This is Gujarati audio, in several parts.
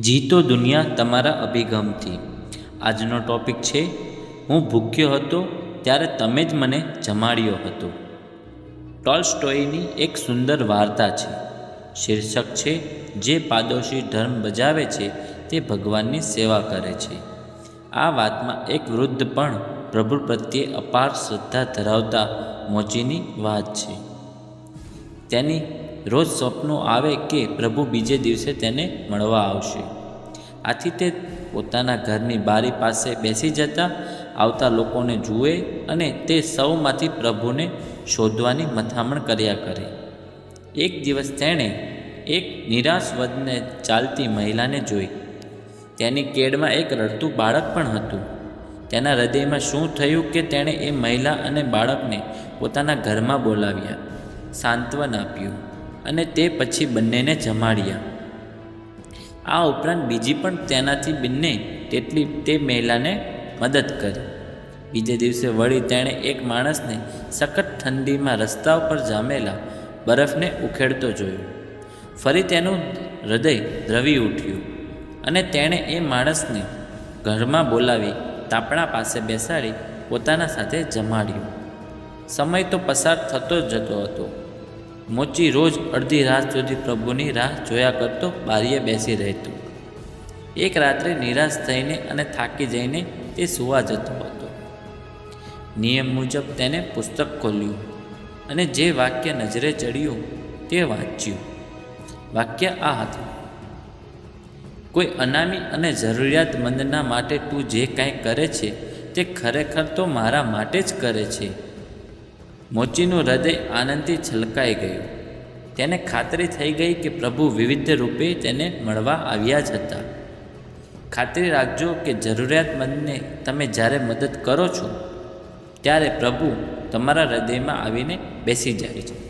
જીતો દુનિયા તમારા અભિગમથી. આજનો ટોપિક છે, હું ભૂખ્યો હતો ત્યારે તમે જ મને જમાડ્યો હતો. ટોલ્સ્ટોયની એક સુંદર વાર્તા છે. શીર્ષક છે, જે પાડોશી ધર્મ બજાવે છે, તે ભગવાનની સેવા કરે છે. આ વાતમાં એક વૃદ્ધ પણ પ્રભુ પ્રત્યે અપાર શ્રદ્ધા ધરાવતા મોચીની વાત છે. તેની રોજ સ્વપ્નો આવે કે પ્રભુ બીજે દિવસે તેને મળવા આવશે. આથી તે પોતાના ઘરની બારી પાસે બેસી જતા આવતા લોકોને જુએ અને તે સૌમાંથી પ્રભુને શોધવાની મથામણ કર્યા કરે. એક દિવસ તેણે એક નિરાશ વદને ચાલતી મહિલાને જોઈ. તેની કેડમાં એક રડતું બાળક પણ હતું. તેના હૃદયમાં શું થયું કે તેણે એ મહિલા અને બાળકને પોતાના ઘરમાં બોલાવ્યા. સાંત્વન આપ્યું. અને તે પછી બંનેને જમાડ્યા. આ ઉપરાંત બીજી પણ તેનાથી બંને તેટલી તે મહિલાને મદદ કરી. બીજે દિવસે વળી તેણે એક માણસને સખત ઠંડીમાં રસ્તા ઉપર જામેલા બરફને ઉખેડતો જોયો. ફરી તેનું હૃદય દ્રવી ઉઠ્યું અને તેણે એ માણસને ઘરમાં બોલાવી તાપણા પાસે બેસાડી પોતાના સાથે જમાડ્યું. સમય તો પસાર થતો જતો હતો. મોચી રોજ અડધી રાત સુધી પ્રભુની રાહ જોયા કરતો બારીએ બેસી રહેતો. એક રાત્રે નિરાશ થઈને અને થાકી જઈને તે સૂવા જતો હતો. નિયમ મુજબ તેને પુસ્તક ખોલ્યું અને જે વાક્ય નજરે ચડ્યું તે વાંચ્યું. વાક્ય આ હતું. કોઈ અનામી અને જરૂરિયાતમંદના માટે તું જે કાંઈ કરે છે તે ખરેખર તો મારા માટે જ કરે છે. મોચીનું હૃદય આનંદથી છલકાઈ ગયું. તેને ખાતરી થઈ ગઈ કે પ્રભુ વિવિધ રૂપે તેને મળવા આવ્યા જ હતા. ખાતરી રાખજો કે જરૂરિયાતમંદને તમે જ્યારે મદદ કરો છો, ત્યારે પ્રભુ તમારા હૃદયમાં આવીને બેસી જાય છે.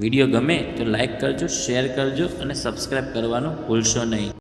વીડિયો ગમે તો લાઈક કરજો, શેર કરજો અને સબસ્ક્રાઈબ કરવાનું ભૂલશો નહીં.